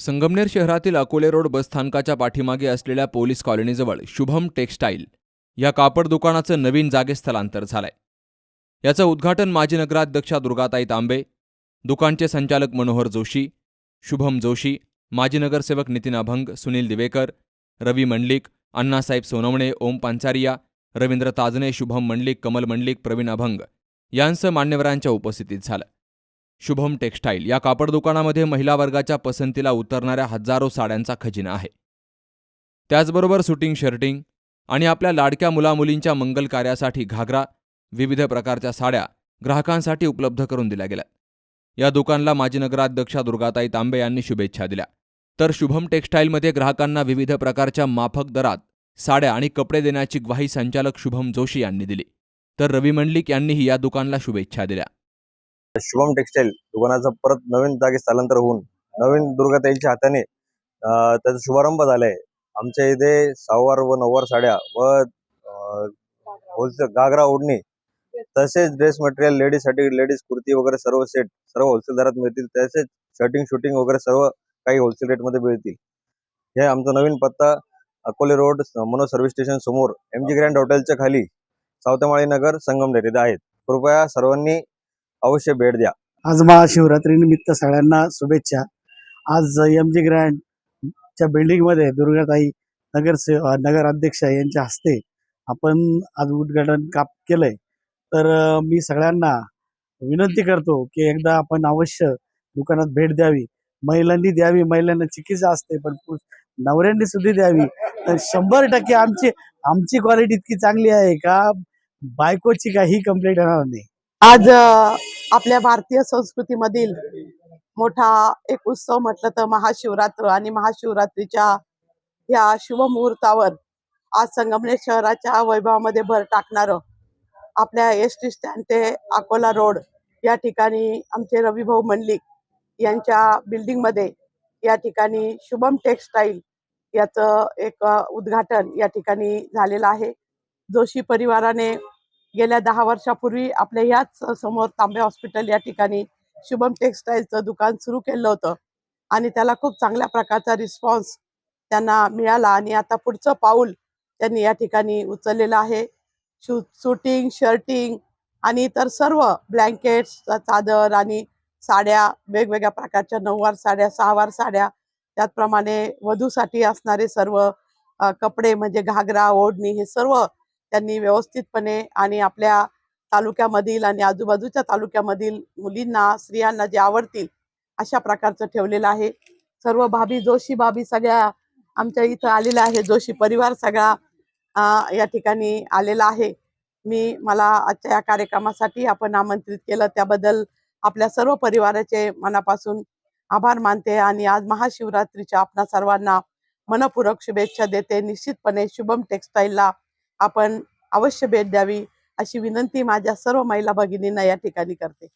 संगमनेर शहरातील अकोले रोड बसस्थानकाच्या पाठीमागे असलेल्या पोलीस कॉलनीजवळ शुभम टेक्स्टाईल या कापड दुकानाचं नवीन जागे स्थलांतर झालंय. याचं उद्घाटन माजी नगराध्यक्षा दुर्गाताई तांबे दुकानचे संचालक मनोहर जोशी शुभम जोशी माजी नगरसेवक नितीन अभंग सुनील दिवेकर रवी मंडलिक अण्णासाहेब सोनवणे ओम पांचारिया रवींद्र ताजने शुभम मंडलिक कमल मंडलिक प्रवीण अभंग यांसह मान्यवरांच्या उपस्थितीत झालं. शुभम टेक्स्टाईल या कापड दुकानामध्ये महिला वर्गाच्या पसंतीला उतरणाऱ्या हजारो साड्यांचा खजिना आहे. त्याचबरोबर सुटिंग शर्टिंग आणि आपल्या लाडक्या मुलामुलींच्या मंगल कार्यासाठी घागरा विविध प्रकारच्या साड्या ग्राहकांसाठी उपलब्ध करून दिल्या गेल्या. या दुकानला माजी नगराध्यक्षा दुर्गाताई तांबे यांनी शुभेच्छा दिल्या. तर शुभम टेक्स्टाईलमध्ये ग्राहकांना विविध प्रकारच्या माफक दरात साड्या आणि कपडे देण्याची ग्वाही संचालक शुभम जोशी यांनी दिली. तर रवी मंडलिक यांनीही या दुकानला शुभेच्छा दिल्या. शुभम टेक्सटाईल दुकानाचं परत नवीन जागी स्थलांतर होऊन नवीन दुर्गाताईंच्या हाताने त्याचा शुभारंभ झालाय. आमच्या इथे सहावार व नऊवार साड्या व होलसेल घागरा ओढणी तसेच ड्रेस मटेरियल लेडीजसाठी लेडीज कुर्ती वगैरे सर्व सेट सर्व होलसेल दरात मिळतील. तसेच शर्टिंग शूटिंग वगैरे सर्व काही होलसेल रेटमध्ये मिळतील. हे आमचा नवीन पत्ता Akole road Mano service station समोर एम जी ग्रँड हॉटेलच्या खाली सावतमाळी नगर संगमनेर इथे आहेत. कृपया सर्वांनी अवश्य भेट द्या. आज महाशिवरात्री निमित्त सगळ्यांना शुभेच्छा. आज एम जी ग्रँड च्या बिल्डिंगमध्ये दुर्गाताई नगर अध्यक्ष यांच्या हस्ते आपण आज उद्घाटन काप केलंय. तर मी सगळ्यांना विनंती करतो की एकदा आपण अवश्य दुकानात भेट द्यावी. महिलांनी द्यावी महिलांना चिकित्सा असते पण पुरुष- नवऱ्यांनी सुद्धा द्यावी. तर शंभर टक्के आमची आमची क्वालिटी इतकी चांगली आहे का? बायकोची काही कंप्लेंट येणार नाही. आज आपल्या भारतीय संस्कृतीमधील मोठा एक उत्सव म्हटलं तर महाशिवरात्र आणि महाशिवरात्रीच्या या शुभ मुहूर्तावर आज संगमनेर शहराच्या वैभवामध्ये भर टाकणारं आपल्या एस टी स्टँड ते अकोला रोड या ठिकाणी आमचे रविभाऊ मंडलिक यांच्या बिल्डिंगमध्ये या ठिकाणी शुभम टेक्स्टाईल याचं एक उद्घाटन या ठिकाणी झालेलं आहे. जोशी परिवाराने गेल्या दहा वर्षापूर्वी आपल्या याच समोर तांबे हॉस्पिटल या ठिकाणी शुभम टेक्स्टाईलचं दुकान सुरू केलं होतं. आणि त्याला खूप चांगल्या प्रकारचा रिस्पॉन्स त्यांना मिळाला. आणि आता पुढचं पाऊल त्यांनी या ठिकाणी उचललेलं आहे. शू शूटिंग शर्टिंग आणि इतर सर्व ब्लँकेट्स चादर आणि साड्या वेगवेगळ्या प्रकारच्या नऊवार साड्या सहावार साड्या त्याचप्रमाणे वधूसाठी असणारे सर्व कपडे म्हणजे घागरा ओढणी हे सर्व त्यांनी व्यवस्थितपणे आणि आपल्या तालुक्यामधील आणि आजूबाजूच्या तालुक्यामधील मुलींना स्त्रियांना जे आवडतील अशा प्रकारचं ठेवलेलं आहे. सर्व भाभी जोशी भाभी सगळ्या आमच्या इथं आलेल्या आहे जोशी परिवार सगळा या ठिकाणी आलेला आहे. मी मला आजच्या या कार्यक्रमासाठी आपण आमंत्रित केलं. त्याबद्दल आपल्या सर्व परिवाराचे मनापासून आभार मानते आणि आज महाशिवरात्रीच्या आपणा सर्वांना मनपूरक शुभेच्छा देते. निश्चितपणे शुभम टेक्स्टाईलला आपण अवश्य भेट द्यावी अशी विनंती माझ्या सर्व महिला भगिनींना या ठिकाणी करते.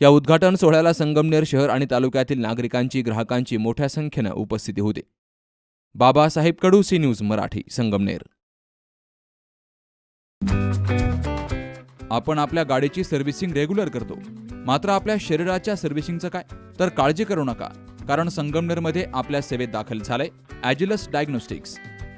या उद्घाटन सोहळ्याला संगमनेर शहर आणि तालुक्यातील नागरिकांची ग्राहकांची मोठ्या संख्येनं उपस्थिती होती. Babasaheb Kadu C news Marathi Sangamner. आपण आपल्या गाडीची सर्व्हिसिंग रेग्युलर करतो. मात्र आपल्या शरीराच्या सर्व्हिसिंगचं काय? तर काळजी करू नका. कारण संगमनेरमध्ये आपल्या सेवेत दाखल झालंय Agilus diagnostics.